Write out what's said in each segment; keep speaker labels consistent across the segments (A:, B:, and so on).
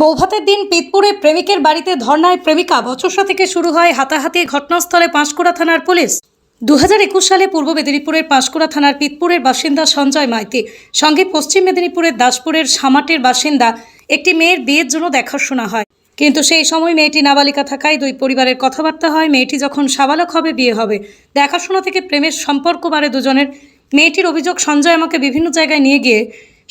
A: বৌভাতের দিন পিতপুরে প্রেমিকের বাড়িতে ধর্নায় প্রেমিকা বচসা থেকে শুরু হয় হাতাহাতি ঘটনাস্থলে পাঁশকুড়া থানার পুলিশ। দু একুশ সালে পূর্ব মেদিনীপুরের পাঁশকুড়া থানার পিতপুরের বাসিন্দা সঞ্জয় মাইতি, সঙ্গে পশ্চিম মেদিনীপুরের দাসপুরের সামাটের বাসিন্দা একটি মেয়ের বিয়ের জন্য দেখাশোনা হয়। কিন্তু সেই সময় মেয়েটি নাবালিকা থাকায় দুই পরিবারের কথাবার্তা হয়। মেয়েটি যখন সাবালক হবে, বিয়ে হবে। দেখাশোনা থেকে প্রেমের সম্পর্ক বাড়ে দুজনের। মেয়েটির অভিযোগ, সঞ্জয় আমাকে বিভিন্ন জায়গায় নিয়ে গিয়ে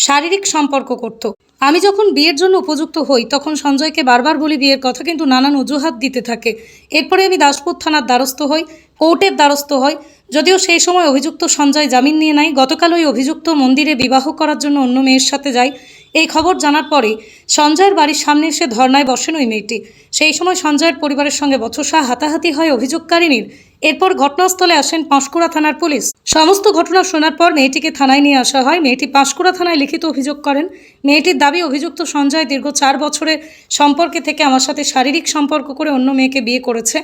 A: শারীরিক সম্পর্ক করত। আমি যখন বিয়ের জন্য উপযুক্ত হই, তখন সঞ্জয়কে বারবার বলি বিয়ের কথা, কিন্তু নানান অজুহাত দিতে থাকে। এরপরে আমি দাসপুর থানার দ্বারস্থ হই, কোর্টের দ্বারস্থ হই। যদিও সেই সময় অভিযুক্ত সঞ্জয় জামিন নিয়ে নেয় গতকাল ওই অভিযুক্ত মন্দিরে বিবাহ করার জন্য অন্য মেয়ের সাথে যায় এই খবর জানার পরে সঞ্জয়ের বাড়ির সামনে এসে ধর্নায় বসেন ওই মেয়েটি। সেই সময় সঞ্জয়ের পরিবারের সঙ্গে বচসা হাতাহাতি হয় অভিযোগকারিনীর এরপর ঘটনাস্থলে আসেন পাঁশকুড়া থানার পুলিশ। সমস্ত ঘটনা শোনার পর মেয়েটিকে থানায় নিয়ে আসা হয়। মেয়েটি পাঁশকুড়া থানায় লিখিত অভিযোগ করেন। মেয়েটির দাবি অভিযুক্ত সঞ্জয় দীর্ঘ চার বছরের সম্পর্কে থেকে আমার সাথে শারীরিক সম্পর্ক করে অন্য মেয়েকে বিয়ে করেছে।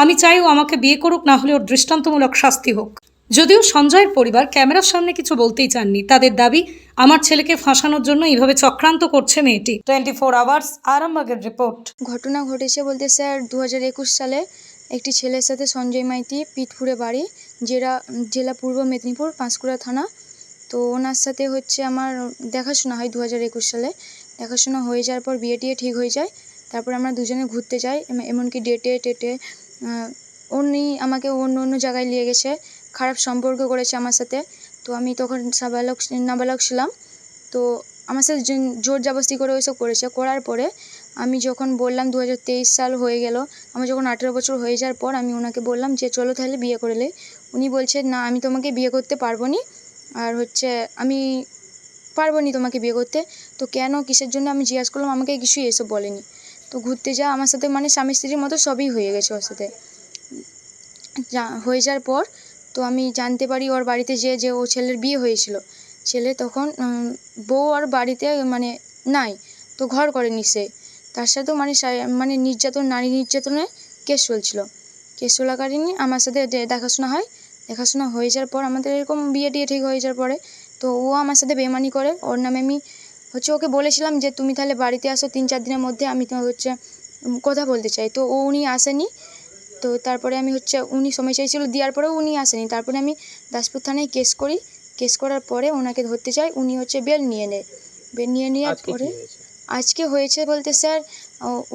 A: আমি চাই ও আমাকে বিয়ে করুক না হলে ওর দৃষ্টান্তমূলক শাস্তি হোক। যদিও সঞ্জয়ের পরিবার ক্যামেরার সামনে কিছু বলতেই চাননি। তাদের দাবি আমার ছেলেকে ফাঁসানোর জন্য এইভাবে চক্রান্ত করছে মেয়েটি। টোয়েন্টি ফোর আওয়ার্স আরামবাগের রিপোর্ট।
B: ঘটনা ঘটেছে বলতে স্যার দু হাজার একুশ সালে একটি ছেলের সাথে সঞ্জয় মাইতি পিঠপুরে বাড়ি জেলা জেলা পূর্ব মেদিনীপুর পাঁশকুড়া থানা। তো ওনার সাথে হচ্ছে আমার দেখাশোনা হয় দু হাজার একুশ সালে। দেখাশোনা হয়ে যাওয়ার পর বিয়ে টিয়ে ঠিক হয়ে যায়। তারপর আমরা দুজনে ঘুরতে যাই। এমনকি ডেটে টেটে উনি আমাকে অন্য অন্য জায়গায় নিয়ে গেছে। খারাপ সম্পর্ক করেছে আমার সাথে। তো আমি তখন সাবালক, নাবালক ছিলাম। তো আমার সাথে জোর- জবরদস্তি করে ওইসব করেছে। করার পরে আমি যখন বললাম দু হাজার তেইশ সাল হয়ে গেল, আমার যখন আঠেরো বছর হয়ে যাওয়ার পর আমি ওনাকে বললাম যে, চলো তাহলে বিয়ে করলে উনি বলছে, না, আমি তোমাকে বিয়ে করতে পারব নি। আর হচ্ছে আমি পারব নি তোমাকে বিয়ে করতে। তো কেন, কিসের জন্য আমি জিজ্ঞাসা করলাম, আমাকে কিছুই এসব বলেনি। তো ঘুরতে যা আমার সাথে মানে স্বামী স্ত্রীর মতো সবই হয়ে গেছে ওর সাথে। যা, হয়ে যাওয়ার পর তো আমি জানতে পারি ওর বাড়িতে যে যে ও ছেলের বিয়ে হয়েছিল। ছেলে তখন বউ আর বাড়িতে মানে নাই, তো ঘর করেনি সে। তার সাথেও মানে মানে নির্যাতন, নারী নির্যাতনের কেস চলছিল। কেস চলাকালীনই আমার সাথে দেখাশোনা হয়। দেখাশোনা হয়ে যাওয়ার পর আমাদের এরকম বিয়ে টিয়ে ঠিক হয়ে যাওয়ার পরে তো ও আমার সাথে বেমানি করে। ওর নামে আমি হচ্ছে ওকে বলেছিলাম যে তুমি তাহলে বাড়িতে আসো তিন চার দিনের মধ্যে আমি তো হচ্ছে কথা বলতে চাই। তো ও উনি আসেনি। তো তারপরে আমি হচ্ছে উনি সময় চাইছিল দেওয়ার পরেও উনি আসেনি। তারপরে আমি দাসপুর থানায় কেস করি। কেস করার পরে ওনাকে ধরতে চাই উনি হচ্ছে বেল নিয়ে নেয়। বেল নিয়ে নেওয়ার পরে আজকে হয়েছে বলতে স্যার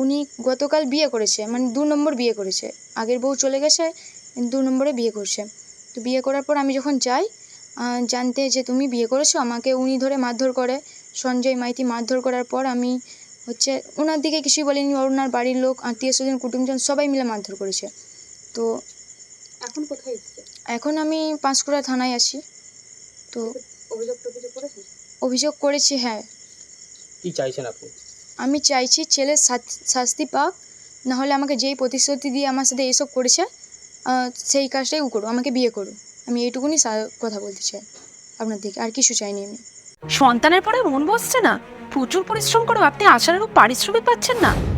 B: উনি গতকাল বিয়ে করেছে মানে দু নম্বর বিয়ে করেছে। আগের বউ চলে গেছে দু নম্বরে বিয়ে করছে। তো বিয়ে করার পর আমি যখন যাই জানতে যে তুমি বিয়ে করেছ আমাকে উনি ধরে মারধর করে। সঞ্জয় মাইতি মারধর করার পর আমি হচ্ছে ওনার দিকে কিছুই বলিনি ওনার বাড়ির লোক আত্মীয় স্বজন কুটুমজন সবাই মিলে মারধর করেছে। তো
C: এখন কোথায়
B: এখন আমি পাঁশকুড়া থানায় আছি। তো
C: অভিযোগ
B: অভিযোগ করেছি হ্যাঁ।
D: কি চাইছেন আপনি?
B: আমি চাইছি ছেলে শাস্তি পাক নাহলে আমাকে যেই প্রতিশ্রুতি দিয়ে আমার সাথে এসব করেছে সেই কাজটাই করো আমাকে বিয়ে করো আমি এইটুকুনি কথা বলতে চাই আপনার দিকে, আর কিছু চাইনি আমি।
E: সন্তানের পরে মন বসছে না? প্রচুর পরিশ্রম করেও আপনি আশানুরূপ পারিশ্রমিক পাচ্ছেন না।